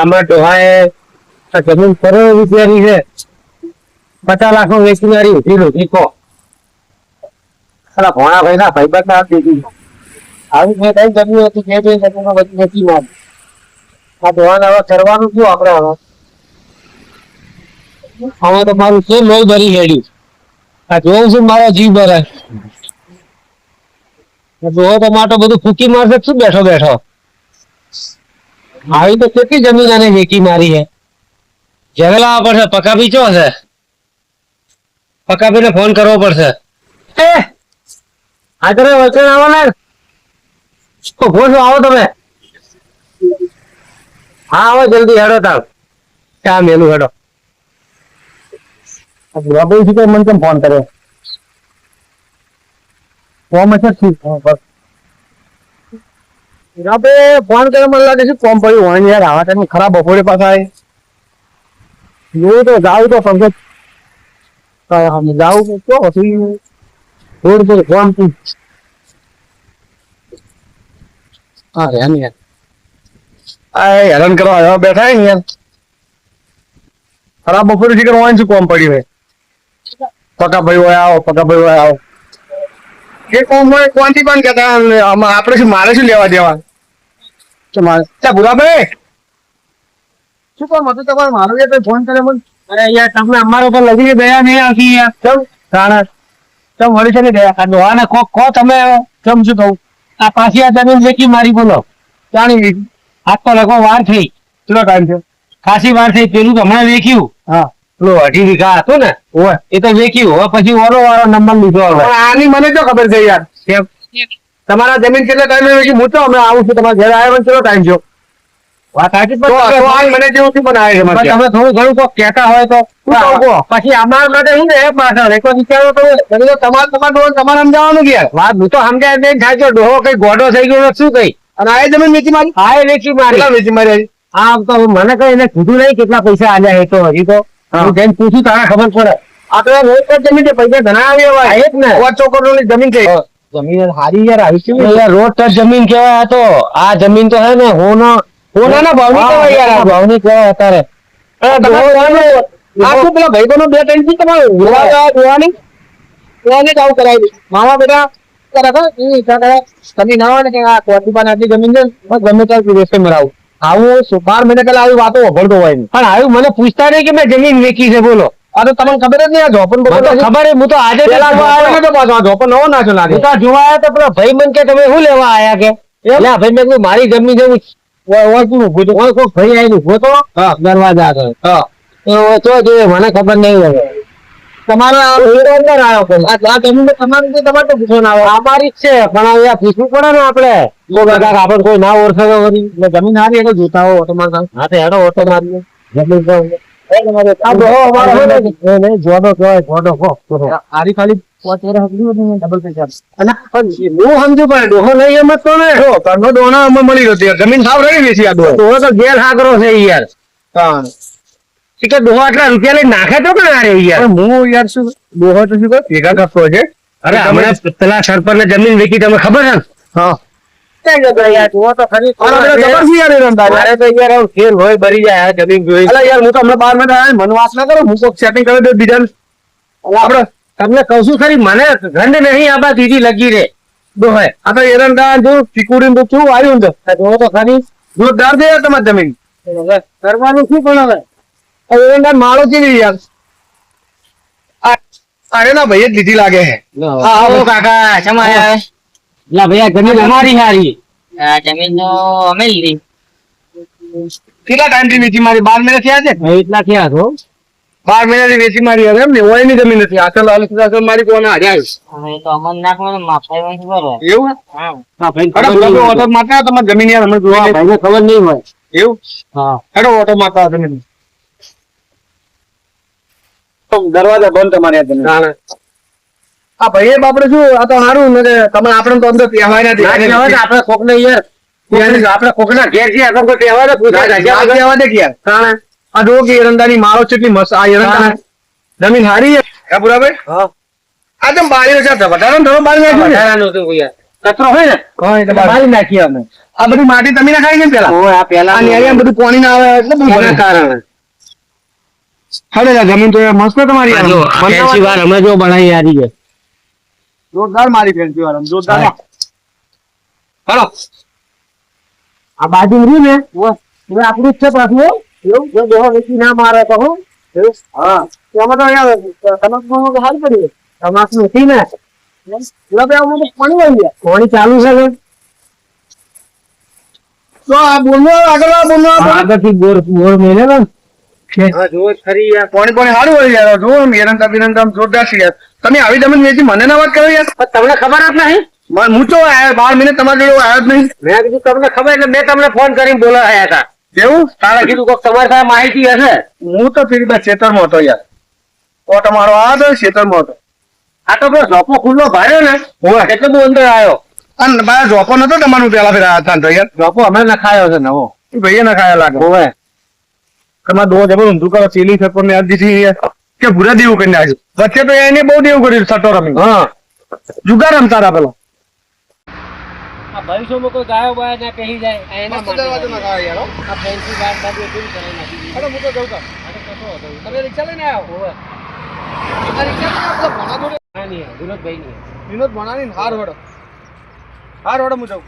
આમાં ડોહાએ જમીન કરોડો રૂપિયાની છે. પચાસ લાખ મારી ઉઠી રોટી કો અલા ભોણા ભાઈ ના ભાઈ ના દીધી આવી મેં કઈ જમીન હતી જે બે જમીનો બધી નથી મારી આ ડોહાને હવે કરવાનું શું આપણે હવે? હવે તો મારું શું લોહી ભરી હેડ્યું. આ જોઉં છું મારો જીવ ભરાય. જોવો તો માટો બધું ફૂકી મારશે શું બેઠો બેઠો? આવી તો કેટલી જમીન અને વેચી મારી હે? લાવવા પડશે પકાભી ચો છે પકાભી ને ફોન કરવો પડશે. એ તમે વચન આવો ને. ફોન આવો તમે. હા, આવો જલ્દી, હેડો તાવ. ક્યાં મેલું, હેડો. બાબુ થી મને કેમ ફોન કર્યો? ફોર્મ છે શું બસ. આપે ફોન કર્યો, મને લાગે છે કોમ પડ્યું. હોય યાર, આવા ટાઈમ ખરાબ બપોરે પાછા જોયું તો, જાવ તો હમ જાવ તો પછી રોડ પર ફોન હા રે યાર. આ હેરાન કરવા આવ્યા બેઠા યાર. ખરાબ બપોરે શીખર હોય શું કોમ પડ્યું હોય? પકા ભાઈ હોય આવો, પકા ભાઈ હોય આવો. એ કોમ હોય કોણથી પણ કહેતા આપણે શું મારે શું લેવા દેવા? તો મારે ત્યાં ભૂરાભાઈ! શું કામ હતું તમારે? મારો યાર ફોન કરે મને? અરે યાર તમને અમારો પર લગી દયા નહીં આવતી યાર. ચમ રાણા ચમ વળી છે ને દયા? કાઢો હા ને કો કો તમે ચમ શું કહું? આ પાછી આ જમીન લેખી મારી બોલો. જાણી હાથ તો લગો વાર થઈ. કેટલો ટાઈમ થયો? ખાસી વાર થઈ પેલું તો હમણાં વેચ્યું. હા. પેલું અઢી વીઘા હતો ને એ તો વેચ્યું. હવે પછી ઓરો વાળો નંબર લીધો હવે. આની મને તો ખબર છે યાર? તમારા જમીન કેટલા ટાઈમે વેચી? હું તો હમણાં આવું છું તમારા ઘરે આવ્યો કેટલો ટાઈમ થયો? વાત સાચી પણ મને જેવું શું બનાવે છે તમે થોડું ઘણું કોક કહેતા હોય તો. શું કહું કહો? પછી અમારા માટે શું પાછળ એક વિચારો તમે. તમે તો તમારે તમારે ડોહો તમારે સમજાવવાનું કે વાત હું તો સમજાય નહીં થાય ડોહો કઈ ગોડો થઈ ગયો શું કઈ? અને આ જમીન વેચી મારી? હા એ વેચી મારી. વેચી મારી આ તો મને કઈ એને કીધું નહીં કેટલા પૈસા આલ્યા એ તો હજી તો. હું. જઈને પૂછું તારા ખબર પડે. આ તો રોજ પર જમીન છે પૈસા ઘણા આવ્યા હોય. એક ને. પાંચ છોકરો ની જમીન છે. જમીન હારી યાર આવી છે યાર રોડ પર જમીન કેવાય હતો તો. આ જમીન તો હે ને હોનો ના ભાવની કહેવાય યાર ભાવની કહેવાય અત્યારે. આ શું પેલા ભાઈબંધો બે ત્રણથી તમારે જોવાની? જોવાની જ આવું કરાવી દઈશ મામા બેટા કરે. તમે ના હોય ને કે આ કોટી પાન આટલી જમીન છે ગમે ત્યારે વિદેશે મરાવું. આવું બાર મહિના પેલા આવી વાતો વભળતો હોય પણ આવ્યું મને પૂછતા નહીં કે મેં જમીન વેચી છે બોલો. આ તો તમને ખબર જ નહીં આ જોપન ખબર હું તો આજે પેલા જોપન નવો ના લાગે. હું તો જોવા આવ્યા તો પેલા ભાઈ મને કે તમે શું લેવા આયા કે? એટલે ભાઈ મેં મારી જમીન જેવું ઓળખું ઉભું તો કોઈ ભાઈ આવીને ઊભો તો? દરવાજા આગળ. તો તો મને ખબર નહીં હવે. તમારો હીરો અંદર આવ્યો આ જમીન તો તમારે તો પૂછો ના આવે. અમારી જ છે પણ અહીંયા પૂછવું પડે ને આપણે. કોઈ આપણે કોઈ ના ઓળખે તો. જમીન હારી એટલે જોતા હો ઓટો મારતા હા તો હેડો ઓટો મારીએ. જમીન તો જોડો કહેવાય, કહો. આરી ખાલી જમીન સાવ રહી ગઈ છે યાર. કે દોહો આટલા રૂપિયા લઈ નાખે તો પણ આ રે યાર હું યાર શું દોહો તો શું ભેગા કરતો છે. અરે હમણાં પેલા સરપંચ ને જમીન વેચી તમે ખબર છે ને? હા. યાર? ડોહો તો ખરી. મારે તો યાર આવું ફેર હોય ભરી જાય આ જમીન જોઈ. અલા યાર હું તો હમણાં બાર મિનિટ આવ્યા ના કરો હું કોક સેટિંગ કરી દઉં બીજાને. આપણે તમને કહું છું ખરી મને ગંધ નહીં આબા દીધી લગી રે ડોહે આ તો એરંડા જો ચીકુડી તો કેવું આવ્યું તો. ખરી. જોરદાર છે તમારી જમીન. કરવાનું શું પણ હવે? એરંડા માળો કેવી યાર અરે ના ભાઈ જ લીધી લાગે હે હા આવો કાકા સમાયા લા ભૈયા જમીન અમારી હારી. જમીન તો અમે લીધી. કેટલા ટાઈમથી વેચી મારી? બાર મહિના થયા છે? એટલા થયા છો? બાર મહિના થી વેચી મારી હવે એમ ને ઓયની જમીન નથી. આચલ આલ આચલ મારી કોને હાર્યા હવે તો અમન નાખવાનું માફાઈ વાંચી બરો એવું હા. હા ભાઈ અરે બોલો ઓટો માતા તમારી જમીન યાર અમે જોવા ભાઈને ખબર નહીં હોય. એવું? હા. હેડો ઓટો માતા જમીન. દરવાજા બંધ તમારે આ ભાઈ બાપડે શું આ તો સારું ને તમે આપણે તો અંદર તહેવાર નથી. આપણે કોક ને યાર. આપણે કોક ના ઘેર આપણે કોઈ તહેવાર જ દે યાર. આ જો કે એરંડાની માળો કેટલી મસ્ત આ એરંડા જમીન હારી છે. હે પુરાભાઈ હા. આ તો બારી છે વધારે થોડો બારી નાખ્યું ને વધારાનું હતું કચરો હોય ને બાર. નાખીએ અમે. આ બધી માટી તમે ને પેલા? આ પેલા આ બધું પાણી ના આવે એટલે. કારણે. હળે જમીન તો મસ્ત તમારી. ફેન્સી વાર અમે જો બનાવી આરી છે. જોરદાર મારી ફેન્સી વાર જોરદાર. હેલો. આ બાજુ રહ્યું ને. હવે આપણું જ છે પાછું એવું? જો દેહો વેચી ના મારે તો હું? હા. એમાં તો અહીંયા તમાકુ સારી પડી તમાકુ નથી ને. પાણી આવી ગયા. પાણી ચાલુ છે તો આ આગળ. આગળથી બોર બોર ને. પાણી પાણી સારું હોય યાર. જો આમ એરંડા બિરંડા જોરદાર છે યાર. તમે આવી જમીન વેચી મને ના વાત કરો યાર. તમને ખબર જ નહીં? હું તો આયા બાર મહિને તમારી જોડે આવ્યો જ નહીં. મેં કીધું તમને ખબર એટલે મેં તમને ફોન કરીને બોલાવ્યા હતા. એવું? તારે કીધું કોક તમારી પાસે માહિતી હશે. હું તો ફીરી બસ ખેતરમાં હતો યાર. તો તમારો આ તો ખેતરમાં હતો. આ તો પેલો ઝોપો ખુલ્લો ભાર્યો ને હું એટલે બહુ અંદર આવ્યો. અને મારા જોપો નતો તમારું પેલા ફેરા હતા યાર. ઝોપો અમે નખાયો છે નવો. ભાઈએ નખાયો ખાયા લાગે. હોવે. તમારે દો જબર ઊંધું કરો ચીલી સપર ને દીધી કે ભૂરા દેવું કરીને નાખ્યું વચ્ચે તો એને બહુ દેવું કર્યું સટો રમી હા. જુગાર રમતા હતા પેલો. આ ભવિષ્યમાં કોઈ ગાયો બાયો ના કહી જાય એના માટે યાર આ ફેન્સી બાર બાજુ ફૂલ કરાવી નાખી અરે હું તો. જઉં તા. તમે રિક્ષા લઈને આવ્યો આ રિક્ષા લઈને આપણે ભણા જોડે હા નહીં વિનોદભાઈ નહીં. વિનોદ ભણાની હાર વડો. હાર વડો હું જાઉં